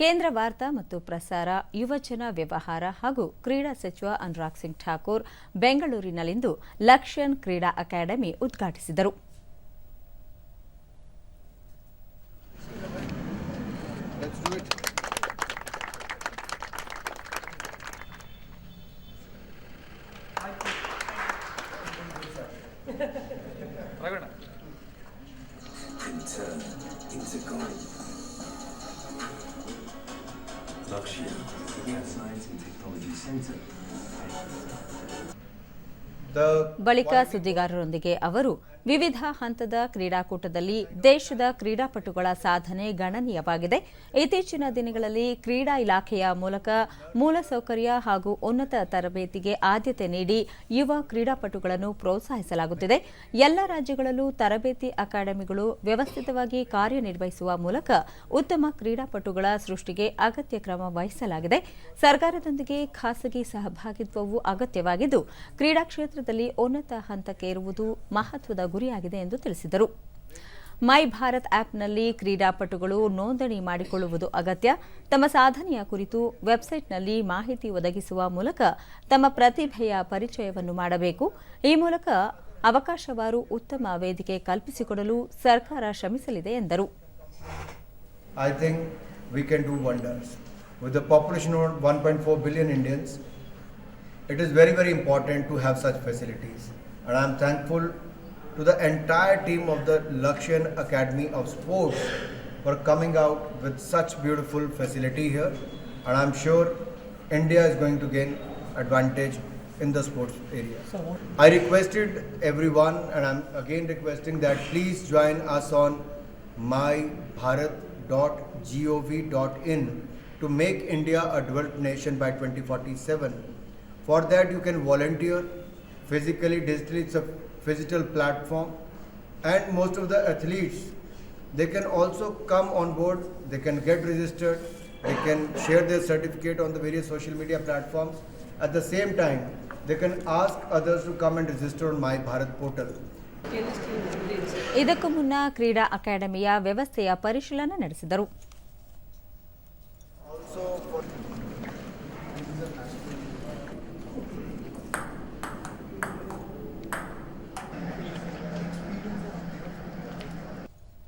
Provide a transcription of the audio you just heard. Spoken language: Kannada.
ಕೇಂದ್ರ ವಾರ್ತಾ ಮತ್ತು ಪ್ರಸಾರ ಯುವಜನ ವ್ಯವಹಾರ ಹಾಗೂ ಕ್ರೀಡಾ ಸಚಿವ ಅನುರಾಗ್ ಸಿಂಗ್ ಠಾಕೂರ್ ಬೆಂಗಳೂರಿನಲ್ಲಿಂದು ಲಕ್ಷ್ಯನ್ ಕ್ರೀಡಾ ಅಕಾಡೆಮಿ ಉದ್ಘಾಟಿಸಿದರು. Lakshya, Science and Technology Center. ಬಳಿಕ ಸುದ್ದಿಗಾರರೊಂದಿಗೆ ಅವರು ವಿವಿಧ ಹಂತದ ಕ್ರೀಡಾಕೂಟದಲ್ಲಿ ದೇಶದ ಕ್ರೀಡಾಪಟುಗಳ ಸಾಧನೆ ಗಣನೀಯವಾಗಿದೆ. ಇತ್ತೀಚಿನ ದಿನಗಳಲ್ಲಿ ಕ್ರೀಡಾ ಇಲಾಖೆಯ ಮೂಲಕ ಮೂಲಸೌಕರ್ಯ ಹಾಗೂ ಉನ್ನತ ತರಬೇತಿಗೆ ಆದ್ಯತೆ ನೀಡಿ ಯುವ ಕ್ರೀಡಾಪಟುಗಳನ್ನು ಪ್ರೋತ್ಸಾಹಿಸಲಾಗುತ್ತಿದೆ. ಎಲ್ಲ ರಾಜ್ಯಗಳಲ್ಲೂ ತರಬೇತಿ ಅಕಾಡೆಮಿಗಳು ವ್ಯವಸ್ಥಿತವಾಗಿ ಕಾರ್ಯನಿರ್ವಹಿಸುವ ಮೂಲಕ ಉತ್ತಮ ಕ್ರೀಡಾಪಟುಗಳ ಸೃಷ್ಟಿಗೆ ಅಗತ್ಯ ಕ್ರಮ ವಹಿಸಲಾಗಿದೆ. ಸರ್ಕಾರದೊಂದಿಗೆ ಖಾಸಗಿ ಸಹಭಾಗಿತ್ವವು ಅಗತ್ಯವಾಗಿದ್ದು, ಕ್ರೀಡಾ ಕ್ಷೇತ್ರದಲ್ಲಿ ಉನ್ನತ ಹಂತಕ್ಕೇರುವುದು ಮಹತ್ವದ ಗುರಿಯಾಗಿದೆ ಎಂದು ತಿಳಿಸಿದರು ಮೈ ಭಾರತ್ ಆಪ್ನಲ್ಲಿ ಕ್ರೀಡಾಪಟುಗಳು ನೋಂದಣಿ ಮಾಡಿಕೊಳ್ಳುವುದು ಅಗತ್ಯ ತಮ್ಮ ಸಾಧನೆಯ ಕುರಿತು ವೆಬ್ಸೈಟ್ನಲ್ಲಿ ಮಾಹಿತಿ ಒದಗಿಸುವ ಮೂಲಕ ತಮ್ಮ ಪ್ರತಿಭೆಯ ಪರಿಚಯವನ್ನು ಮಾಡಬೇಕು ಈ ಮೂಲಕ ಅವಕಾಶವಾರು ಉತ್ತಮ ವೇದಿಕೆ ಕಲ್ಪಿಸಿಕೊಡಲು ಸರ್ಕಾರ ಶ್ರಮಿಸಲಿದೆ ಎಂದರು I think we can do wonders. With the population of 1.4 billion Indians, it is very, very important to have such facilities. And I am thankful to the entire team of the Lakshan Academy of Sports for coming out with such beautiful facility here. And I am sure India is going to gain advantage in the sports area. I requested everyone, and I'm again requesting that please join us on mybharat.gov.in to make India a developed nation by 2047. For that, you can volunteer physically, digitally, it's a physical platform, and most of the athletes they can also come on board, they can get registered, they can share their certificate on the various social media platforms. At the same time, they can ask others to come and register on My Bharat portal. ಇದಕ್ಕೂ ಮುನ್ನ ಕ್ರೀಡಾ ಅಕಾಡೆಮಿಯ ವ್ಯವಸ್ಥೆಯ ಪರಿಶೀಲನೆ ನಡೆಸಿದರು